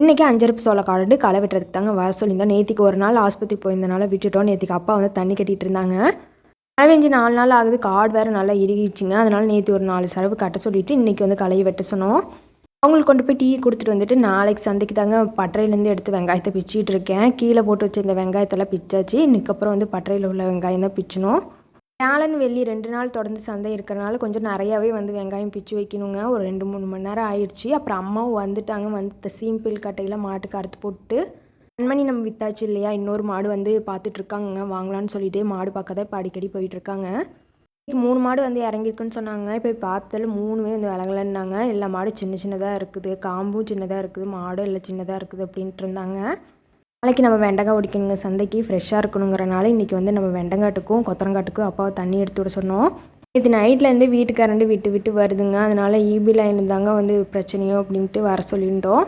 இன்றைக்கி அஞ்சரப்பு சோள காடு களை வெட்டுறதுக்கு தாங்க வர சொல்லியிருந்தோம். நேற்றுக்கு ஒரு நாள் ஆஸ்பத்திரி போயிருந்தனால விட்டுட்டோம். நேற்றுக்கு அப்பா வந்து தண்ணி கட்டிகிட்டு இருந்தாங்க. மழை பெஞ்சு நாலு நாள் ஆகுது. காடு வேறு நல்லா இறுகிச்சிங்க அதனால் நேற்று ஒரு நாலு செலவு கட்ட சொல்லிவிட்டு இன்றைக்கி வந்து களையை வெட்ட சொன்னோம். அவங்களுக்கு கொண்டு போய் டீ கொடுத்துட்டு வந்துட்டு நாளைக்கு சந்தைக்கு தாங்க பட்டறையிலேருந்து எடுத்து வெங்காயத்தை பிச்சிட்டு இருக்கேன். கீழே போட்டு வச்சிருந்த வெங்காயத்தெல்லாம் பிச்சாச்சு. இன்னைக்கப்புறம் வந்து பட்டறையில் உள்ள வெங்காயம் தான் பிச்சணும் வியாழன் வெள்ளி ரெண்டு நாள் தொடர்ந்து சந்தை இருக்கிறனால கொஞ்சம் நிறையாவே வந்து வெங்காயம் பிச்சு வைக்கணுங்க. ஒரு ரெண்டு மூணு மணி நேரம் ஆயிடுச்சு. அப்புறம் அம்மாவும் வந்துட்டாங்க. வந்து சீம்பிள் கட்டையில் மாட்டுக்கு அறுத்து போட்டு கண்மணி நம்ம வித்தாச்சு இல்லையா? இன்னொரு மாடு வந்து பார்த்துட்ருக்காங்க வாங்கலான்னு சொல்லிட்டு மாடு பார்க்க தான் இப்போ அடிக்கடி போயிட்டுருக்காங்க மூணு மாடு வந்து இறங்கிருக்குன்னு சொன்னாங்க. இப்போ பார்த்ததில் மூணுமே வந்து விளங்கலன்னாங்க எல்லா மாடும் சின்ன சின்னதாக இருக்குது. காம்பும் சின்னதாக இருக்குது. மாடும் எல்லாம் சின்னதாக இருக்குது அப்படின்ட்டு இருந்தாங்க. நாளைக்கு நம்ம வெண்டங்காய் ஒடிக்கணுங்க சந்தைக்கு ஃப்ரெஷ்ஷாக இருக்கணுங்கிறனால இன்றைக்கி வந்து நம்ம வெண்டங்காட்டுக்கும் கொத்தரங்காட்டுக்கும் அப்பாவை தண்ணி எடுத்து விட சொன்னோம். இது நைட்லேருந்து வீட்டுக்காரண்டு விட்டு விட்டு வருதுங்க. அதனால் ஈபி லைன் தாங்க வந்து பிரச்சனையோ அப்படின்ட்டு வர சொல்லியிருந்தோம்.